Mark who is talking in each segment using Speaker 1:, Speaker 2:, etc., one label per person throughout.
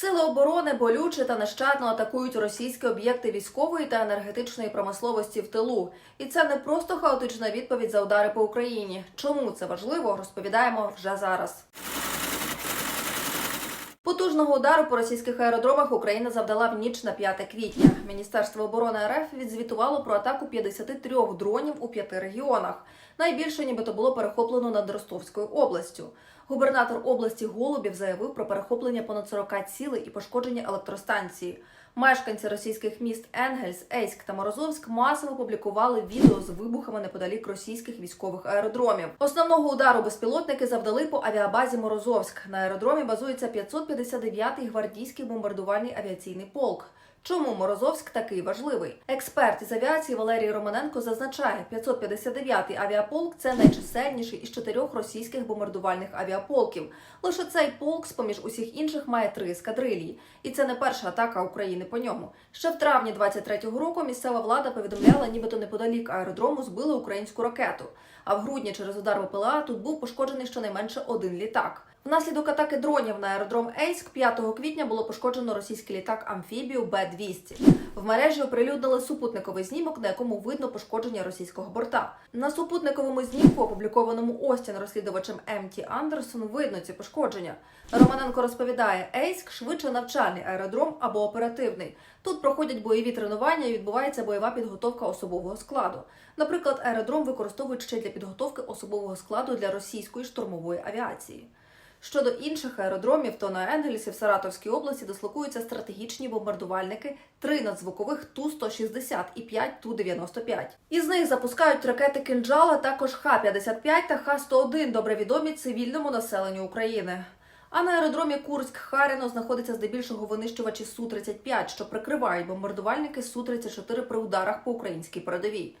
Speaker 1: Сили оборони болюче та нещадно атакують російські об'єкти військової та енергетичної промисловості в тилу. І це не просто хаотична відповідь за удари по Україні. Чому це важливо, розповідаємо вже зараз. Потужного удару по російських аеродромах Україна завдала в ніч на 5 квітня. Міністерство оборони РФ відзвітувало про атаку 53 дронів у п'яти регіонах. Найбільше нібито було перехоплено над Ростовською областю. Губернатор області Голубів заявив про перехоплення понад 40 цілей і пошкодження електростанції. Мешканці російських міст Енгельс, Ейськ та Морозовськ масово публікували відео з вибухами неподалік російських військових аеродромів. Основного удару безпілотники завдали по авіабазі Морозовськ. На аеродромі базується 559-й гвардійський бомбардувальний авіаційний полк. Чому Морозовськ такий важливий? Експерт із авіації Валерій Романенко зазначає, 559-й авіаполк це найчисельніший із чотирьох російських бомбардувальних авіаполків. Лише цей полк, з поміж усіх інших, має три ескадрилії. І це не перша атака України по ньому. Ще в травні 23-го року місцева влада повідомляла, нібито неподалік аеродрому збили українську ракету. А в грудні через удар ВПЛА тут був пошкоджений щонайменше один літак. Внаслідок атаки дронів на аеродром Ейськ 5 квітня було пошкоджено російський літак амфібію Б-200. В мережі оприлюднили супутниковий знімок, на якому видно пошкодження російського борта. На супутниковому знімку, опублікованому Остін розслідувачем МТ Андерсон, видно ці пошкодження. Романенко розповідає, Ейськ швидше навчальний аеродром або оперативний. Тут проходять бойові тренування і відбувається бойова підготовка особового складу. Наприклад, аеродром використовують ще для підготовки особового складу для російської штурмової авіації. Щодо інших аеродромів, то на Енгельсі в Саратовській області дислокуються стратегічні бомбардувальники, три надзвукових Ту-160 і 5 Ту-95. Із них запускають ракети «Кинджал», а також Х-55 та Х-101, добре відомі цивільному населенню України. А на аеродромі Курськ-Харіно знаходиться здебільшого винищувачі Су-35, що прикривають бомбардувальники Су-34 при ударах по українській передовій.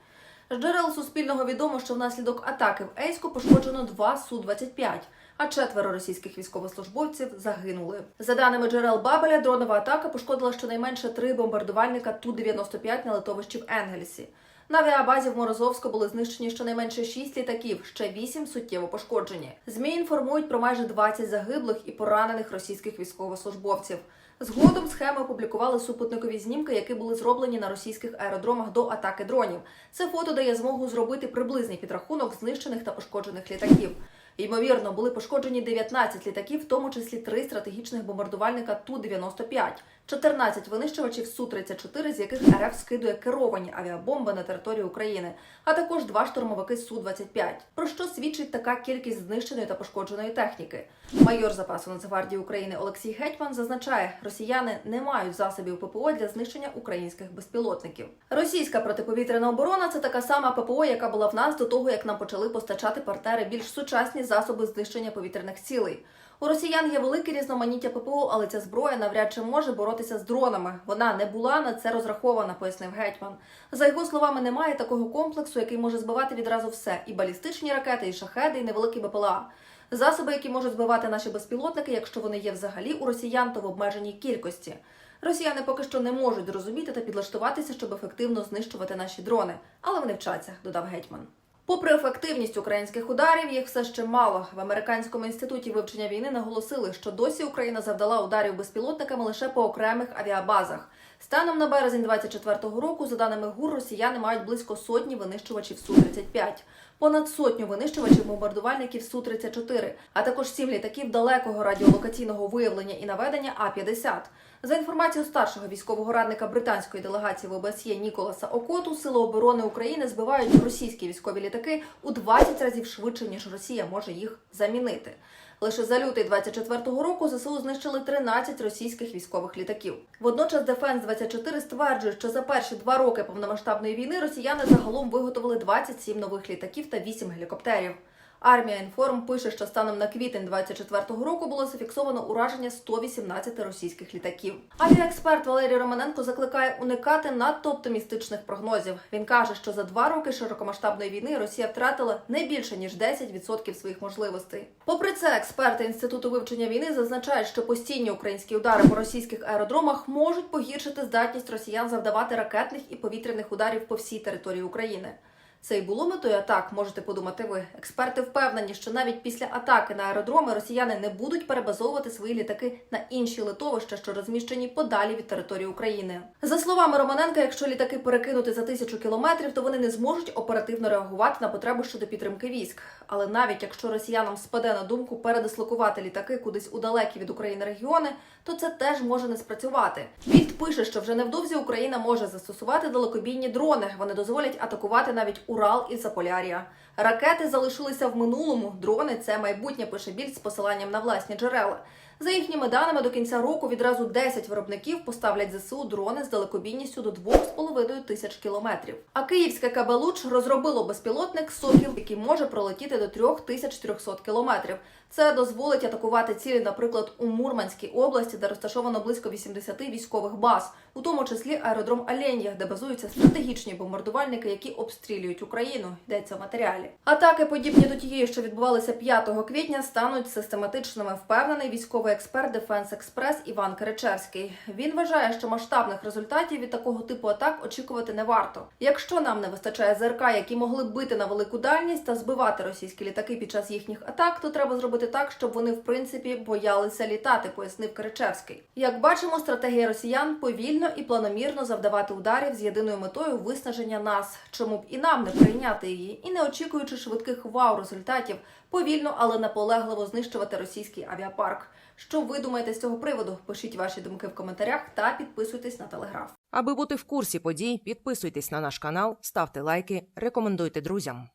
Speaker 1: З джерел Суспільного відомо, що внаслідок атаки в Ейську пошкоджено два Су-25, а четверо російських військовослужбовців загинули. За даними джерел Бабеля, дронова атака пошкодила щонайменше три бомбардувальника Ту-95 на литовищі в Енгельсі. На авіабазі в Морозовську були знищені щонайменше 6 літаків, ще 8 суттєво пошкоджені. ЗМІ інформують про майже 20 загиблих і поранених російських військовослужбовців. Згодом схеми опублікували супутникові знімки, які були зроблені на російських аеродромах до атаки дронів. Це фото дає змогу зробити приблизний підрахунок знищених та пошкоджених літаків. Ймовірно, були пошкоджені 19 літаків, в тому числі три стратегічних бомбардувальника Ту-95, 14 винищувачів Су-34, з яких РФ скидує керовані авіабомби на територію України, а також два штурмовики Су-25. Про що свідчить така кількість знищеної та пошкодженої техніки? Майор запасу Нацгвардії України Олексій Гетьман зазначає, росіяни не мають засобів ППО для знищення українських безпілотників. Російська протиповітряна оборона це така сама ППО, яка була в нас до того, як нам почали постачати партнери більш сучасні засоби знищення повітряних цілей. У росіян є велике різноманіття ППО, але ця зброя навряд чи може боротися з дронами. Вона не була на це розрахована, пояснив гетьман. За його словами, немає такого комплексу, який може збивати відразу все: і балістичні ракети, і шахеди, і невеликі БПЛА. Засоби, які можуть збивати наші безпілотники, якщо вони є взагалі у росіян, то в обмеженій кількості. Росіяни поки що не можуть зрозуміти та підлаштуватися, щоб ефективно знищувати наші дрони, але вони вчаться, додав гетьман. Попри ефективність українських ударів, їх все ще мало. В американському інституті вивчення війни наголосили, що досі Україна завдала ударів безпілотниками лише по окремих авіабазах. Станом на березень 24-го року, за даними ГУР, росіяни мають близько сотні винищувачів Су-35, понад сотню винищувачів бомбардувальників Су-34, а також сім літаків далекого радіолокаційного виявлення і наведення А-50. За інформацією старшого військового радника британської делегації в ОБСЄ Ніколаса Окоту, Сили оборони України збивають російські військові літаки у 20 разів швидше, ніж Росія може їх замінити. Лише за лютий 24-го року ЗСУ знищили 13 російських військових літаків. Водночас Дефенс 24 стверджує, що за перші два роки повномасштабної війни росіяни загалом виготовили 27 нових літаків та 8 гелікоптерів. Армія інформ пише, що станом на квітень 24-го року було зафіксовано ураження 118 російських літаків. Авіаексперт Валерій Романенко закликає уникати надто оптимістичних прогнозів. Він каже, що за два роки широкомасштабної війни Росія втратила не більше ніж 10% своїх можливостей. Попри це, експерти інституту вивчення війни зазначають, що постійні українські удари по російських аеродромах можуть погіршити здатність росіян завдавати ракетних і повітряних ударів по всій території України. Це й було метою атак, можете подумати ви. Експерти впевнені, що навіть після атаки на аеродроми росіяни не будуть перебазовувати свої літаки на інші литовища, що розміщені подалі від території України. За словами Романенка, якщо літаки перекинути за тисячу кілометрів, то вони не зможуть оперативно реагувати на потребу щодо підтримки військ. Але навіть якщо росіянам спаде на думку передислокувати літаки кудись у далекі від України регіони, то це теж може не спрацювати. Більд пише, що вже невдовзі Україна може застосувати далекобійні дрони. Вони дозволять атакувати навіть Урал і Заполяр'я. Ракети залишилися в минулому. Дрони це майбутнє, пише Більд з посиланням на власні джерела. За їхніми даними, до кінця року відразу 10 виробників поставлять ЗСУ дрони з далекобійністю до 2,5 тисяч кілометрів. А київське КБ «Луч» розробило безпілотник «Сокіл», який може пролетіти до 3400 кілометрів. Це дозволить атакувати цілі, наприклад, у Мурманській області, де розташовано близько 80 військових баз, у тому числі аеродром Ален'ях, де базуються стратегічні бомбардувальники, які обстрілюють Україну. Йдеться в матеріалі. Атаки, подібні до тієї, що відбувалися 5 квітня, стануть систематичними. Впевнений військовий експерт Дефенс Експрес Іван Киричевський. Він вважає, що масштабних результатів від такого типу атак очікувати не варто. Якщо нам не вистачає ЗРК, які могли б бити на велику дальність та збивати російські літаки під час їхніх атак, то треба зробити так, щоб вони в принципі боялися літати, пояснив Киричевський. Як бачимо, стратегія росіян повільно і планомірно завдавати ударів з єдиною метою виснаження нас. Чому б і нам не прийняти її, і не очікуючи швидких вау результатів, повільно, але наполегливо знищувати російський авіапарк. Що ви думаєте з цього приводу? Пишіть ваші думки в коментарях та підписуйтесь на телеграф.
Speaker 2: Аби бути в курсі подій, підписуйтесь на наш канал, ставте лайки, рекомендуйте друзям.